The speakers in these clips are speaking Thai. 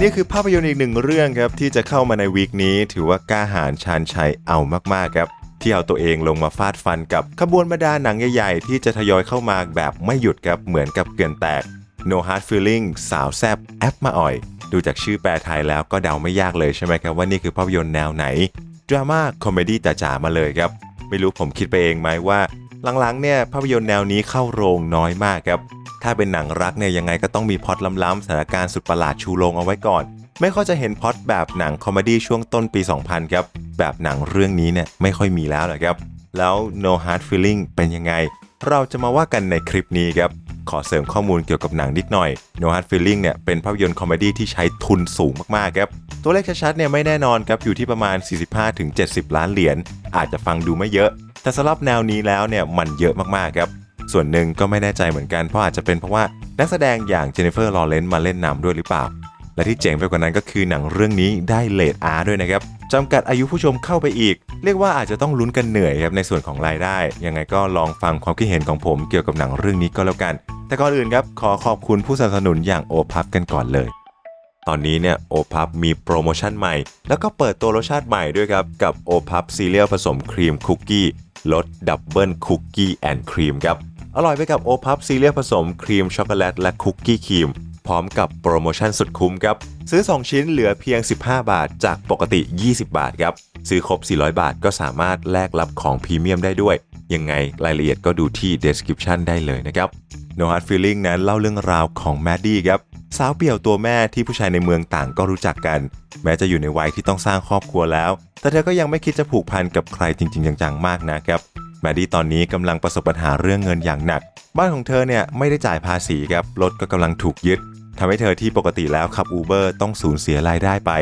นี่คือภาพยนตร์อีกหนึ่งเรื่องครับ ที่จะเข้ามาในวีคนี้ ถือว่ากล้าหาญชาญชัยเอามากๆครับ ที่เอาตัวเองลงมาฟาดฟันกับขบวนบรรดาหนังใหญ่ๆ ที่จะทยอยเข้ามาแบบไม่หยุดครับเหมือนกับเกลื่อนแตก No Hard Feeling สาวแซบแอปมาอ่อย ดูจากชื่อแปลไทยแล้วก็เดาไม่ยากเลยใช่ไหมครับว่านี่คือภาพยนตร์แนวไหนดราม่าคอมเมดี้จ๋าๆมาเลยครับ ไม่รู้ผมคิดไปเองไหมว่า หลังๆเนี่ยภาพยนตร์แนวนี้เข้าโรงน้อยมากครับ ถ้าเป็นหนังรักเนี่ยยังไงก็ต้องมีพล็อตล้ำๆสถานการณ์สุดประหลาดชูโรงเอาไว้ก่อน ไม่ค่อยจะเห็นพล็อตแบบหนังคอมเมดี้ช่วงต้นปี 2000 ครับ แบบหนังเรื่องนี้เนี่ยไม่ค่อยมีแล้วนะครับ แล้ว No Hard Feeling เป็นยังไง เราจะมาว่ากันในคลิปนี้ครับ ขอเสริมข้อมูลเกี่ยวกับหนังนิดหน่อย No Hard Feeling เนี่ยเป็นภาพยนตร์คอมเมดี้ที่ใช้ทุนสูงมากๆครับตัวเลขชัดๆเนี่ยไม่แน่นอนครับอยู่ที่ประมาณ 45-70 ล้านเหรียญอาจจะฟังดูไม่เยอะ แต่สำหรับแนวนี้แล้วเนี่ยมันเยอะมากๆครับ ส่วนหนึ่งก็ไม่แน่ใจเหมือนกันเพราะอาจจะเป็นเพราะว่านักแสดงอย่างเจนนิเฟอร์ลอเรนซ์มาเล่นนำด้วยหรือเปล่า และที่เจ๋งไปกว่านั้นก็คือหนังเรื่องนี้ได้เลทอาร์ด้วยนะครับจำกัดอายุผู้ชมเข้าไปอีก เรียกว่าอาจจะต้องลุ้นกันเหนื่อยครับในส่วนของรายได้ ยังไงก็ลองฟังความคิดเห็นของผมเกี่ยวกับหนังเรื่องนี้ก็แล้วกัน แต่ก่อนอื่นครับขอขอบคุณผู้สนับสนุนอย่างโอพับกันก่อนเลยตอนนี้เนี่ยโอพับมีโปรโมชั่นใหม่ แล้วก็เปิดตัวรสชาติใหม่ด้วยครับ กับโอพับซีเรียลผสมครีมคุกกี้รสดับเบิลคุกกี้แอนด์ครีมครับ อร่อยไปกับโอพับซีเรียลผสมครีมช็อกโกแลตและคุกกี้ครีม พร้อมกับโปรโมชั่นสุดคุ้มครับ ซื้อ 2 ชิ้นเหลือเพียง 15 บาท จากปกติ 20 บาทครับ ซื้อครบ 400 บาทก็สามารถแลกรับของพรีเมียมได้ด้วย ยังไงรายละเอียดก็ดูที่ description ได้เลยนะครับ No Hard Feeling นั้นเล่าเรื่องราวของแมดดี้ครับสาวเปี่ยวตัวแม่ที่ผู้ชายในเมืองต่างก็รู้จักกัน แม้จะอยู่ในวัยที่ต้องสร้างครอบครัวแล้ว แต่เธอก็ยังไม่คิดจะผูกพันกับใครจริง ๆ จังๆ มากนะครับ มดดี้ตอนนี้กำลังประสบปัญหาเรื่องเงินอย่างหนัก บ้านของเธอเนี่ยไม่ได้จ่ายภาษีครับรถก็กำลังถูกยึดทำให้เธอที่ปกติแล้วขับอูเบอร์ต้องสูญเสียรายได้ไป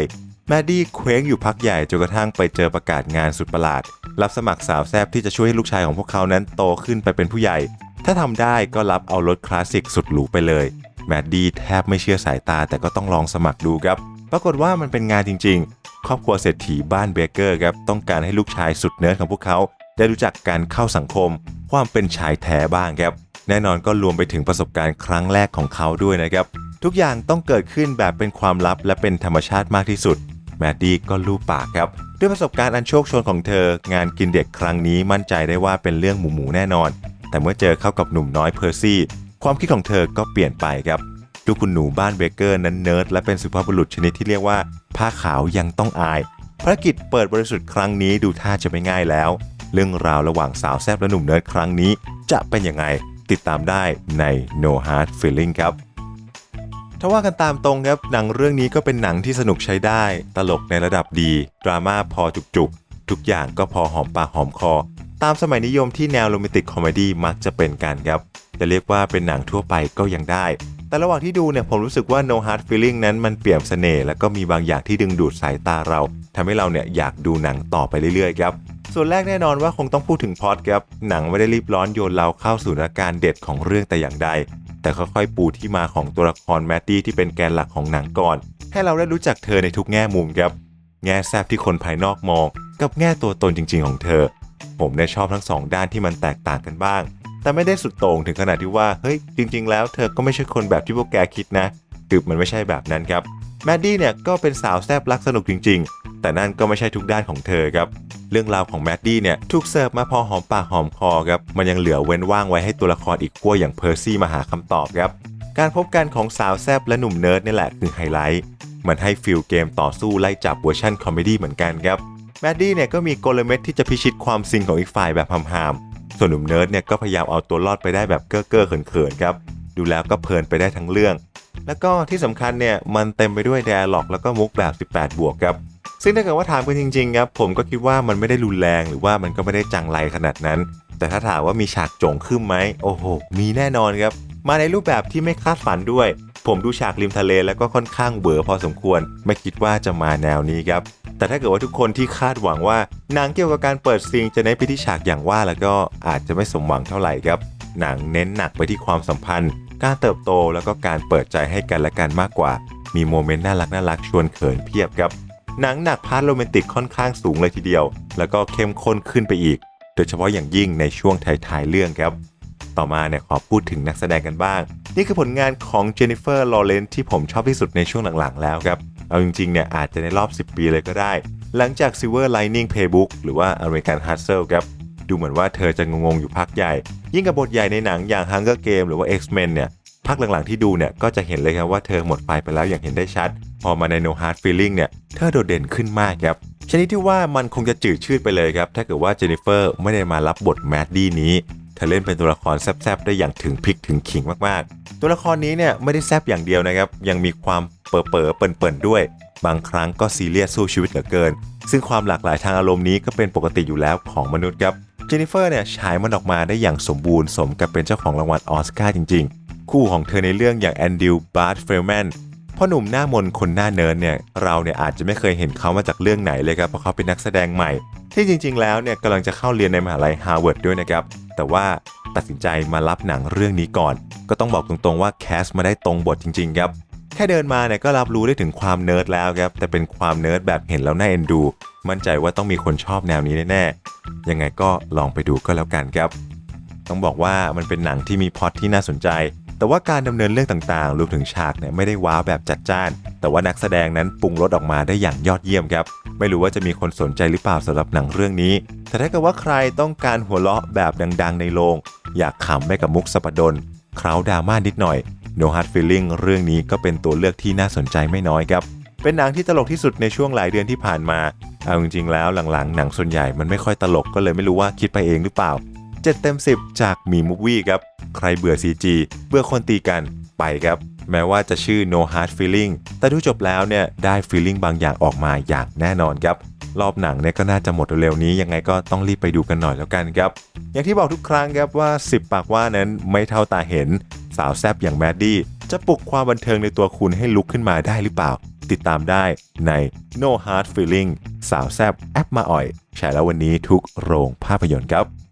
แมดดี้เคว้งอยู่พักใหญ่จนกระทั่งไปเจอประกาศงานสุดประหลาด รับสมัครสาวแซบที่จะช่วยให้ลูกชายของพวกเขานั้นโตขึ้นไปเป็นผู้ใหญ่ ถ้าทำได้ก็รับเอารถคลาสสิกสุดหรูไปเลย แมดดี้แทบไม่เชื่อสายตาแต่ก็ต้องลองสมัครดูครับ ปรากฏว่ามันเป็นงานจริงๆ ครอบครัวเศรษฐีบ้านเบเกอร์ครับต้องการให้ลูกชายสุดเนิร์ดของพวกเขา ได้รู้จักการเข้าสังคม ความเป็นชายแท้บ้างครับ แน่นอนก็รวมไปถึงประสบการณ์ครั้งแรกของเขาด้วยนะครับ ทุกอย่างต้องเกิดขึ้นแบบเป็นความลับและเป็นธรรมชาติมากที่สุด แมดดี้ก็ลูบปากครับ ด้วยประสบการณ์อันโชคโชนของเธอ งานกินเด็กครั้งนี้มั่นใจได้ว่าเป็นเรื่องหมูหมูแน่นอน แต่เมื่อเจอเข้ากับหนุ่มน้อยเพอร์ซี่ ความคิดของเธอก็เปลี่ยนไปครับดูคุณหนูบ้านเบเกอร์นั้นเนิร์ดและเป็นสุภาพบุรุษชนิดที่เรียกว่าผ้าขาวยังต้องอายภารกิจเปิดบริสุทธิ์ครั้งนี้ดูท่าจะไม่ง่ายแล้ว เรื่องราวระหว่างสาวแซบและหนุ่มเนิร์ดครั้งนี้ จะเป็นยังไงติดตามได้ใน No Hard Feeling ครับถ้าว่ากันตามตรงครับหนังเรื่องนี้ก็เป็นหนังที่สนุกใช้ได้ ตลกในระดับดี ดราม่าพอจุกๆ ทุกอย่างก็พอหอมปากหอมคอ ตามสมัยนิยมที่แนวโรแมนติกคอมเมดี้มักจะเป็นกันครับ จะเรียกว่าเป็นหนังทั่วไปก็ยังได้ แต่ระหว่างที่ดูเนี่ยผมรู้สึกว่า No Hard Feeling นั้นมันเปี่ยมเสน่ห์และก็มีบางอย่างที่ดึงดูดสายตาเราทำให้เราเนี่ยอยากดูหนังต่อไปเรื่อยๆครับ ส่วนแรกแน่นอนว่าคงต้องพูดถึงพอดครับ หนังไม่ได้รีบร้อนโยนเราเข้าสู่สถาการเด็ดของเรื่องแต่อย่างใด แต่ค่อยๆ ปูที่มาของตัวละครแมตตี้ที่เป็นแกนหลักของหนังก่อน ให้เราได้รู้จักเธอในทุกแง่มุมครับ แง่แซบที่คนภายนอกมอง กับแง่ตัวตนจริง ๆ ของเธอ ผมเนี่ยชอบทั้งสองด้านที่มันแตกต่างกันบ้าง แต่ไม่ได้สุดโต่งถึงขนาดที่ว่า เฮ้ย จริง ๆ แล้วเธอก็ไม่ใช่คนแบบที่พวกแกคิดนะ คือมันไม่ใช่แบบนั้นครับ แมดดี้เนี่ยก็เป็นสาวแซบรักสนุกจริง ๆ แต่นั่นก็ไม่ใช่ทุกด้านของเธอครับ เรื่องราวของแมดดี้เนี่ยถูกเสิร์ฟมาพอหอมปากหอมคอครับ มันยังเหลือเว้นว่างไว้ให้ตัวละครอีกขั้วอย่างเพอร์ซี่มาหาคำตอบครับ การพบกันของสาวแซบและหนุ่มเนิร์ดนี่แหละคือไฮไลท์ มันให้ฟิลเกมต่อสู้ไล่จับเวอร์ชันคอมเมดี้เหมือนกันครับ แมดดี้เนี่ยก็มีกลเม็ดที่จะพิชิตความซิงของอีกฝ่ายแบบหามๆ ส่วนหนุ่มเนิร์ดเนี่ยก็พยายามเอาตัวรอดไปได้แบบเก้อเก้อเขินๆครับ ดูแล้วก็เพลินไปได้ทั้งเรื่อง แล้วก็ที่สำคัญเนี่ยมันเต็มไปด้วย d ด a ล็อกแล้วก็มุกแบบ 18 บวกครับ ซึ่งถ้าเกิดว่าถามกันจริงๆครับผมก็คิดว่ามันไม่ได้รุนแรงหรือว่ามันก็ไม่ได้จังไรขนาดนั้น แต่ถ้าถามว่ามีฉากโจงขึ้นไหมโอ้โหมีแน่นอนครับ มาในรูปแบบที่ไม่คาดฝันด้วย ผมดูฉากริมทะเลแล้วก็ค่อนข้างเบื่อพอสมควร ไม่คิดว่าจะมาแนวนี้ครับแต่ถ้าเกิดว่าทุกคนที่คาดหวังว่าหนังเกี่ยวกับการเปิดซิงจะเน้นไปที่ฉากอย่างว่าแล้วก็อาจจะไม่สมหวังเท่าไหร่ครับ หนังเน้นหนักไปที่ความสัมพันธ์ การเติบโตแล้วก็การเปิดใจให้กันและกันมากกว่า มีโมเมนต์น่ารักน่ารักชวนเขินเพียบครับ หนังหนักพาร์ทโรแมนติกค่อนข้างสูงเลยทีเดียว แล้วก็เข้มข้นขึ้นไปอีก โดยเฉพาะอย่างยิ่งในช่วงท้ายๆเรื่องครับ ต่อมาเนี่ยขอพูดถึงนักแสดงกันบ้าง นี่คือผลงานของเจนนิเฟอร์ ลอเรนซ์ที่ผมชอบที่สุดในช่วงหลังๆ แล้วครับ เอาจริงๆเนี่ยอาจจะในรอบ 10 ปีเลยก็ได้ หลังจาก Silver Lining Playbook หรือว่า American Hustle ครับ ดูเหมือนว่าเธอจะงงๆอยู่พักใหญ่ ยิ่งกับบทใหญ่ในหนังอย่าง Hunger Game หรือว่า X-Men เนี่ยพักหลังๆที่ดูเนี่ยก็จะเห็นเลยครับว่าเธอหมดไฟไปแล้วอย่างเห็นได้ชัด พอมาใน No Hard Feeling เนี่ยเธอโดดเด่นขึ้นมากครับชนิดที่ว่ามันคงจะจืดชืดไปเลยครับ ถ้าเกิดว่าเจนนิเฟอร์ไม่ได้มารับบทแมดดี้นี้เธอเล่นเป็นตัวละครแซบๆได้อย่างถึงพริกถึงขิงมากๆ ตัวละครนี้เนี่ยไม่ได้แซบอย่างเดียวนะครับ ยังมีความเป๋อเป๋อเปิ่นๆด้วย บางครั้งก็ซีเรียสสู้ชีวิตเหลือเกิน ซึ่งความหลากหลายทางอารมณ์นี้ก็เป็นปกติอยู่แล้วของมนุษย์ครับเจนนิเฟอร์เนี่ยฉายมันออกมาได้อย่างสมบูรณ์สมกับเป็นเจ้าของรางวัลออสการ์จริงๆ คู่ของเธอในเรื่องอย่างแอนดิวบาร์ตเฟลแมน พ่อหนุ่มหน้ามนคนหน้าเนิร์ดเนี่ยเราเนี่ยอาจจะไม่เคยเห็นเขามาจากเรื่องไหนเลยครับเพราะเขาเป็นนักแสดงใหม่ ที่จริง ๆ แล้วเนี่ยกำลังจะเข้าเรียนในมหาลัยฮาร์วาร์ดด้วยนะครับ แต่ว่าตัดสินใจมารับหนังเรื่องนี้ก่อน ก็ต้องบอกตรงๆว่าแคสมาได้ตรงบทจริง ๆ ครับ แค่เดินมาเนี่ยก็รับรู้ได้ถึงความเนิร์ดแล้วครับแต่เป็นความเนิร์ดแบบเห็นแล้วน่าเอ็นดู มั่นใจว่าต้องมีคนชอบแนวนี้แน่ๆยังไงก็ลองไปดูก็แล้วกันครับต้องบอกว่ามันเป็นหนังที่มีพล็อตที่น่าสนใจ แต่ว่าการดำเนินเรื่องต่างๆ รวมถึงฉากเนี่ยไม่ได้ว้าวแบบจัดจ้าน แต่ว่านักแสดงนั้นปรุงรสออกมาได้อย่างยอดเยี่ยมครับ ไม่รู้ว่าจะมีคนสนใจหรือเปล่าสำหรับหนังเรื่องนี้ แต่ถ้าเกิดว่าใครต้องการหัวเราะแบบดัง ๆ ในโรง อยากขำไม่กับมุกสปดนเคร้าดราม่านิดหน่อย No Hard Feeling เรื่องนี้ก็เป็นตัวเลือกที่น่าสนใจไม่น้อยครับ เป็นหนังที่ตลกที่สุดในช่วงหลายเดือนที่ผ่านมา เอาจริงๆแล้วหลังๆ หนังส่วนใหญ่มันไม่ค่อยตลกก็เลยไม่รู้ว่าคิดไปเองหรือเปล่า 7 เต็ม 10 จากมีมูฟวี่ครับ ใครเบื่อ CG เบื่อคนตีกันไปครับ แม้ว่าจะชื่อ No Hard Feeling แต่ดูจบแล้วเนี่ยได้ feeling บางอย่างออกมาอย่างแน่นอนครับรอบหนังเนี่ยก็น่าจะหมดเร็วๆนี้ยังไงก็ต้องรีบไปดูกันหน่อยแล้วกันครับ อย่างที่บอกทุกครั้งครับว่า 10 ปากว่านั้นไม่เท่าตาเห็น สาวแซบอย่างแมดดี้จะปลุกความบันเทิงในตัวคุณให้ลุกขึ้นมาได้หรือเปล่า ติดตามได้ใน No Hard Feeling สาวแซบแอปมาอ่อยฉายแล้ววันนี้ทุกโรงภาพยนตร์ครับ